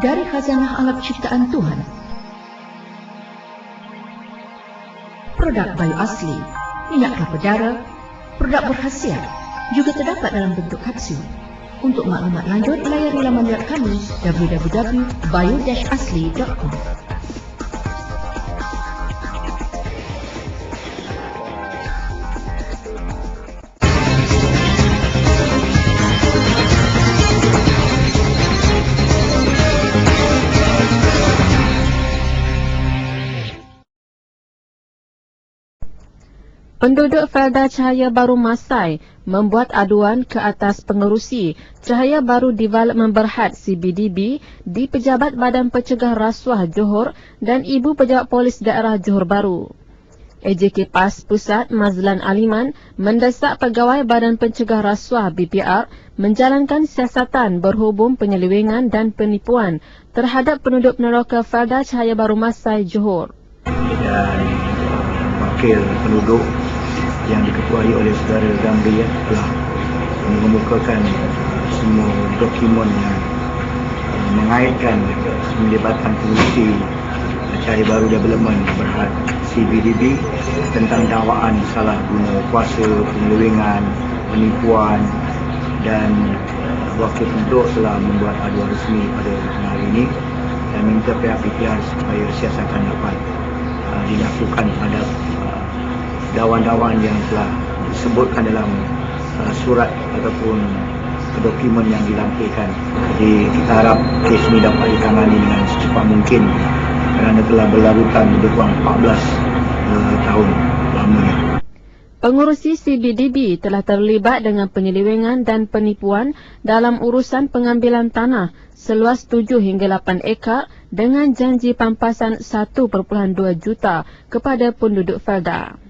dari khazanah alam ciptaan Tuhan. Produk bayu asli, minyak kelapa darah, produk berkhasiat juga terdapat dalam bentuk kapsul. Untuk maklumat lanjut, layari laman web kami www.bio-asli.com. Penduduk Felda Cahaya Baru Masai membuat aduan ke atas pengerusi Cahaya Baru Development Berhad CBDB di Pejabat Badan Pencegah Rasuah Johor dan Ibu Pejabat Polis Daerah Johor Baru. AJK PAS Pusat Mazlan Aliman mendesak Pegawai Badan Pencegah Rasuah BPR menjalankan siasatan berhubung penyelewengan dan penipuan terhadap penduduk peneroka Felda Cahaya Baru Masai Johor. wakil penduduk yang diketuai oleh saudara Ramli ya, telah mengemukakan semua dokumen yang uh, mengaitkan penglibatan pengurusi Cahaya Baru Development Berhad CBDB tentang dakwaan salah guna kuasa, penyelewengan, penipuan dan uh, wakil penduduk telah membuat aduan resmi pada hari ini. Dan minta pihak PTR supaya siasatan dapat uh, dilakukan uh, dawan-dawan yang telah disebutkan dalam uh, surat ataupun dokumen yang dilampirkan. Jadi kita harap kes ini dapat ditangani dengan secepat mungkin kerana telah berlarutan lebih kurang 14 uh, tahun lamanya. Pengurusi CBDB telah terlibat dengan penyelewengan dan penipuan dalam urusan pengambilan tanah seluas 7 hingga 8 ekar dengan janji pampasan 1.2 juta kepada penduduk Felda.